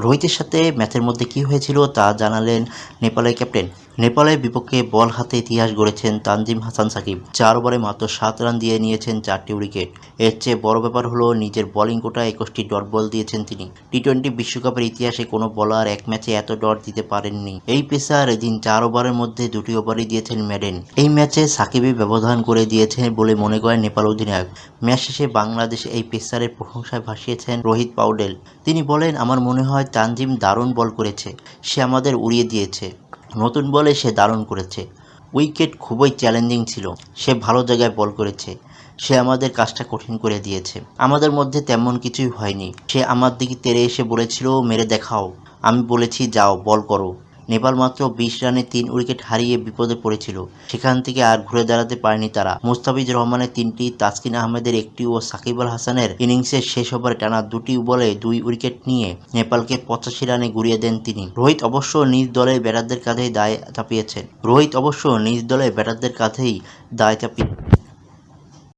রোহিতের সাথে ম্যাচের মধ্যে কি হয়েছিল তা জানালেন নেপালের ক্যাপ্টেন নেপালের বিপক্ষে বল হাতে ইতিহাস গড়েছেন তানজিম হাসান সাকিব। চার ওভারে মাত্র সাত রান দিয়ে নিয়েছেন চারটি উইকেট। এর চেয়ে বড় ব্যাপার হলো নিজের বোলিং কোটায় একুশটি ডট বল দিয়েছেন তিনি। টি টোয়েন্টি বিশ্বকাপের ইতিহাসে কোনো বলার এক ম্যাচে এত ডট দিতে পারেননি। এই পেসার এদিন চার ওভারের মধ্যে দুটি ওভারই দিয়েছেন ম্যাডেন এই ম্যাচে সাকিবই ব্যবধান করে দিয়েছেন বলে মনে করেন নেপাল অধিনায়ক। ম্যাচ শেষে বাংলাদেশ এই পেসারের প্রশংসায় ভাসিয়েছেন রোহিত পাউডেল। তিনি বলেন, আমার মনে হয় তানজিম দারুণ বল করেছে। সে আমাদের উড়িয়ে দিয়েছে। নতুন বলে সে দারুণ করেছে। উইকেট খুবই চ্যালেঞ্জিং ছিল। সে ভালো জায়গায় বল করেছে। সে আমাদের কাজটা কঠিন করে দিয়েছে। আমাদের মধ্যে তেমন কিছুই হয়নি। সে আমার দিকে তেরে এসে বলেছিল, মেরে দেখাও। আমি বলেছি, যাও, বল করো। নেপাল মাত্র বিশ রানে তিন উইকেট হারিয়ে বিপদে পড়েছিল। সেখান থেকে আর ঘুরে দাঁড়াতে পারেনি তারা। মুস্তাফিজ রহমানের তিনটি, তাসকিন আহমেদের একটি ও সাকিব আল হাসানের ইনিংসের শেষ ওভারে টানা দুটি বলে দুই উইকেট নিয়ে নেপালকে পঁচাশি রানে গুড়িয়ে দেন তিনি। রোহিত অবশ্য নিজ দলের ব্যাটারদের কাঁধেই দায় চাপিয়েছেন। রোহিত অবশ্য নিজ দলের ব্যাটারদের কাঁধেই দায় চাপিয়ে